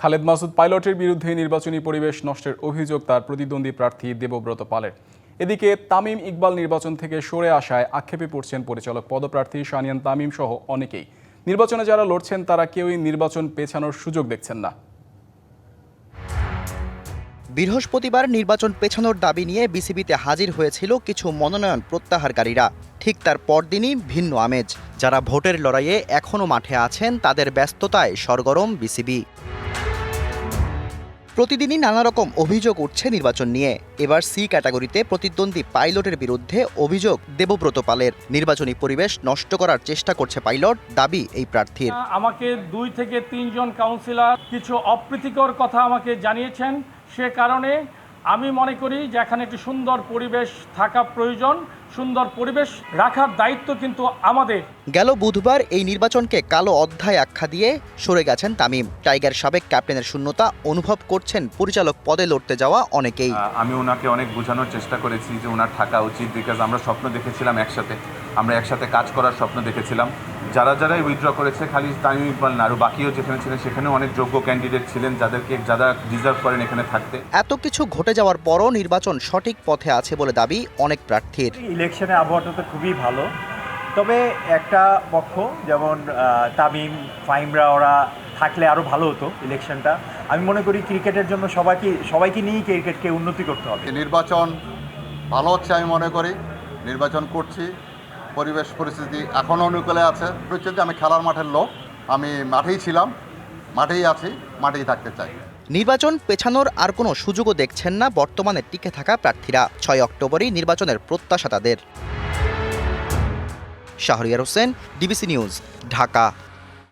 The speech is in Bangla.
খালেদ মাসুদ পাইলটের বিরুদ্ধে নির্বাচনী পরিবেশ নষ্টের অভিযোগ তার প্রতিদ্বন্দ্বী প্রার্থী দেবব্রত পালের। এদিকে তামিম ইকবাল নির্বাচন থেকে সরে আসায় আক্ষেপে পড়ছেন পরিচালক পদপ্রার্থী সানিয়ান তামিম সহ অনেকেই। নির্বাচনে যারা লড়ছেন, তারা কেউই নির্বাচন পেছানোর সুযোগ দেখছেন না। বৃহস্পতিবার নির্বাচন পেছানোর দাবি নিয়ে বিসিবিতে হাজির হয়েছিল কিছু মনোনয়ন প্রত্যাহারকারীরা। ঠিক তার পরদিনই ভিন্ন আমেজ। যারা ভোটের লড়াইয়ে এখনও মাঠে আছেন, তাদের ব্যস্ততায় সরগরম বিসিবি। প্রতিদিনই নানা রকম অভিযোগ উঠছে নির্বাচন নিয়ে। এবার সি ক্যাটাগরিতে প্রতিদ্বন্দ্বী পাইলটের বিরুদ্ধে অভিযোগ দেবব্রত পালের। নির্বাচনী পরিবেশ নষ্ট করার চেষ্টা করছে পাইলট দাবি এই প্রার্থীর। আমাকে দুই থেকে তিনজন কাউন্সিলর কিছু অপ্রীতিকর কথা আমাকে জানিয়েছেন। সে কারণে আমি মনে করি যে এখানে একটি সুন্দর পরিবেশ থাকা প্রয়োজন সুন্দর পরিবেশ রাখার দায়িত্ব কিন্তু আমাদের। গেল বুধবার এই নির্বাচনকে কালো অধ্যায় আখ্যা দিয়ে সরে গেছেন তামিম। টাইগার সাবেক ক্যাপ্টেনের শূন্যতা অনুভব করছেন পরিচালক পদে লড়তে যাওয়া অনেকেই। আমি ওনাকে অনেক বোঝানোর চেষ্টা করেছি যে ওনার থাকা উচিত বিকজ আমরা স্বপ্ন দেখেছিলাম একসাথে। আমরা একসাথে কাজ করার স্বপ্ন দেখেছিলাম। যারা যারাই উইথড্র করেছে খালি তামিম ইকবাল না আরও বাকিও যেখানে ছিলেন সেখানেও অনেক যোগ্য ক্যান্ডিডেট ছিলেন যাদেরকে যারা ডিজার্ভ করেন এখানে থাকতে। এত কিছু ঘটে যাওয়ার পরও নির্বাচন সঠিক পথে আছে বলে দাবি অনেক প্রার্থীর। ইলেকশনে আবহাওয়াটা তো খুবই ভালো। তবে একটা পক্ষ যেমন তামিম ফাইমরা ওরা থাকলে আরও ভালো হতো ইলেকশনটা আমি মনে করি ক্রিকেটের জন্য সবাইকে সবাইকে নিয়েই ক্রিকেটকে উন্নতি করতে হবে। নির্বাচন ভালো হচ্ছে আমি মনে করি। নির্বাচন করছি। পরিবেশ পরিস্থিতি এখনও অনুকূলে আছে। হচ্ছে যে আমি খেলার মাঠের লোক। আমি মাঠেই ছিলাম, মাঠেই আছি, মাঠেই থাকতে চাই। নির্বাচন পেছানোর আর কোনো সুযোগও দেখছেন না বর্তমানে টিকে থাকা প্রার্থীরা। ছয় অক্টোবরই নির্বাচনের প্রত্যাশা তাদের। Shahriar Hossain, DBC news, Dhaka.